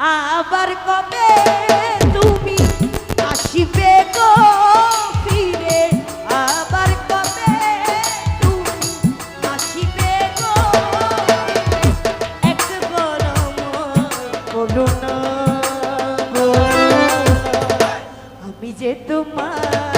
আবার কবে তুমি আসিবে গো ফিরে? আবার কবে তুমি আসিবে গো? এক গরম করুন আমি যে তোমার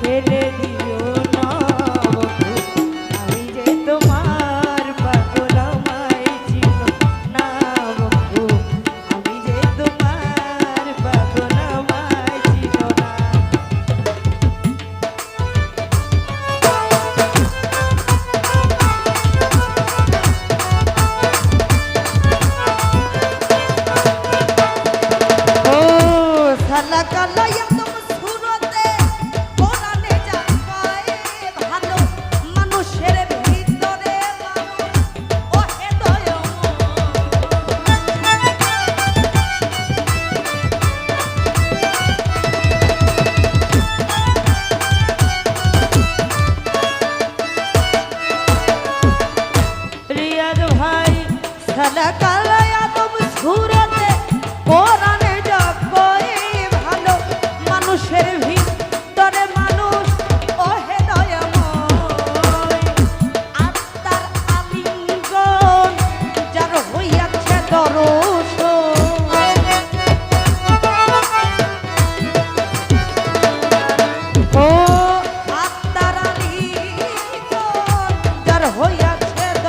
ফেলে দিয়ে খানা কালায় আদম ওরা